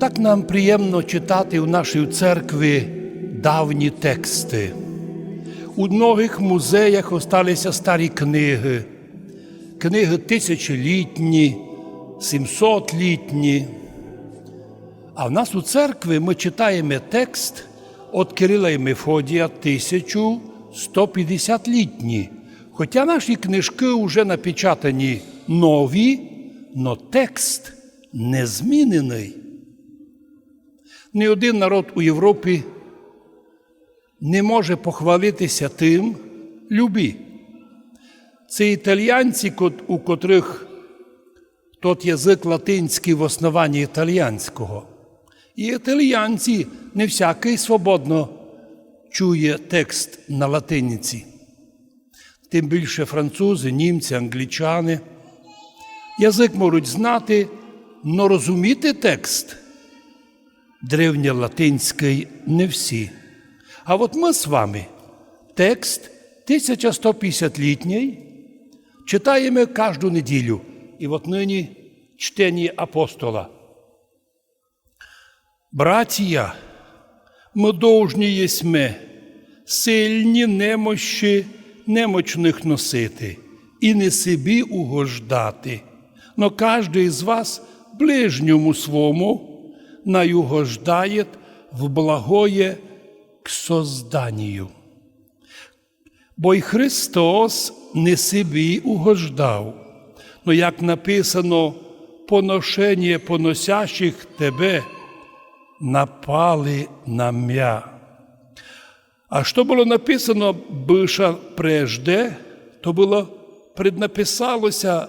Так нам приємно читати у нашій церкві давні тексти. У многих музеях осталися старі книги, книги тисячолітні, сімсотлітні. А в нас у церкві ми читаємо текст від Кирила і Мефодія 1150-літні. Хоча наші книжки вже напечатані нові, но текст не змінений. Ні один народ у Європі не може похвалитися тим любі. Це італіянці, у котрих тот язик латинський в основанні італіянського. І італіянці не всякий свободно чує текст на латиниці. Тим більше французи, німці, англічани. Язик можуть знати, но розуміти текст древньолатинський не всі. А от ми з вами текст 1150-літній читаємо кожну неділю. І от нині чтені апостола. Братія, ми должні єсме, сильні немощі немочних носити і не собі угождати, но кожний з вас ближньому свому наюгождает в благое к созданию. Бо й Христос не собі угождав, но як написано, поношення поносящих тебе напали на м'я. А що було написано биша прежде, то було преднаписалося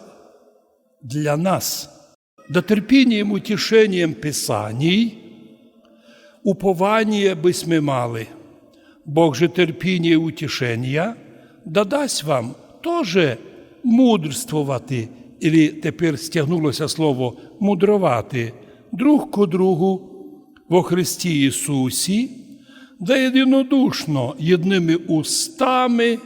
для нас да терпінням утішенням Писаній, уповання бись мали. Бог же терпіння і утішення дадасть вам теж мудрствувати, і тепер стягнулося слово мудрувати друг ко другу во Христі Ісусі, да єдинодушно єдними устами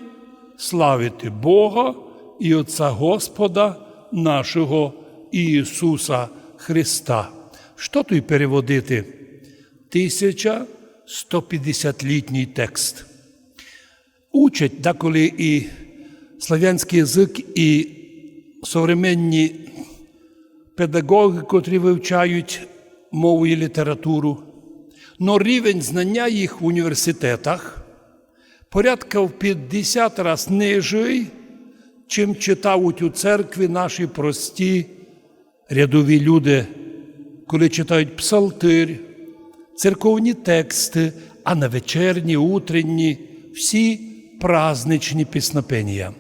славити Бога і Отця Господа нашого Ісуса Христа. Що тут переводити? 1150-літній текст. Учать деколи і слав'янський язик, і современні педагоги, котрі вивчають мову і літературу, но рівень знання їх в університетах порядка в 50 разів нижий, чим читають у церкві наші прості рядові люди, коли читають псалтир, церковні тексти, а на вечірні, утренні, всі праздничні піснопення.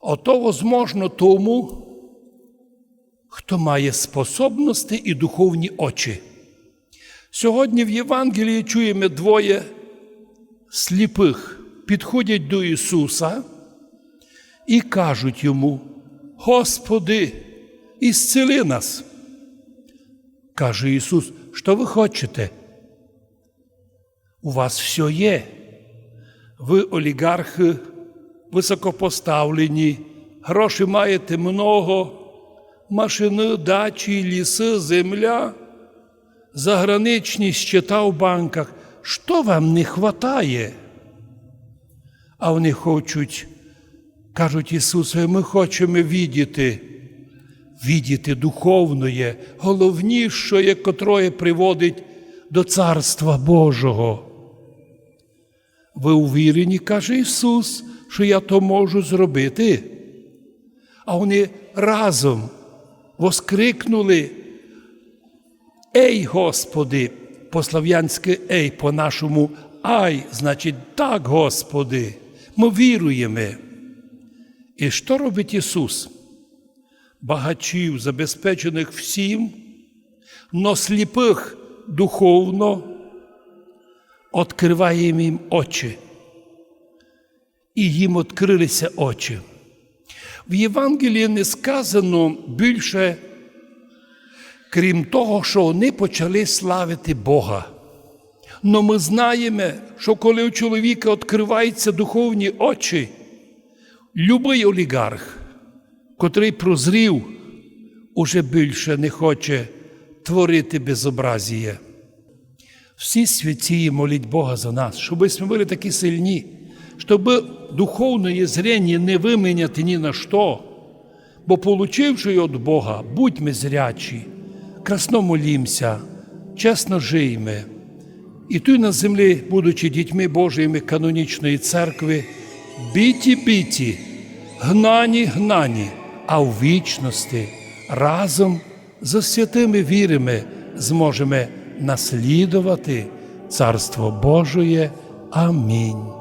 Ото возможно тому, хто має способності і духовні очі. Сьогодні в Євангелії чуємо двоє сліпих підходять до Ісуса і кажуть йому: Господи, ісцели нас. Каже Ісус, що ви хочете? У вас все є. Ви олігархи, високопоставлені, гроші маєте много, машини, дачі, ліси, земля, заграничні щита в банках. Що вам не хватає? А вони хочуть, кажуть Ісусу, ми хочемо відіти відіти духовної, головніше, котроє приводить до Царства Божого. Ви увірені, каже Ісус, що я то можу зробити. А вони разом воскрикнули. Ей, Господи, по-слав'янськи ей, по-нашому ай, значить так, Господи, ми віруємо. І що робить Ісус? Багачів, забезпечених всім, но сліпих духовно, відкриває їм очі. І їм відкрилися очі. В Євангелії не сказано більше, крім того, що вони почали славити Бога. Но ми знаємо, що коли у чоловіка відкриваються духовні очі, любий олігарх, котрий прозрів, уже більше не хоче творити безобразіє. Всі святі моліть Бога за нас, щоб ми були такі сильні, щоб духовне зрення не виміняти ні на що, бо, получивши від Бога, будьмо зрячі, красно молімся, чесно жиймо. І тут на землі, будучи дітьми Божими канонічної церкви, біті біті, гнані гнані, а в вічності разом з святими вірами зможемо наслідувати Царство Божоє. Амінь.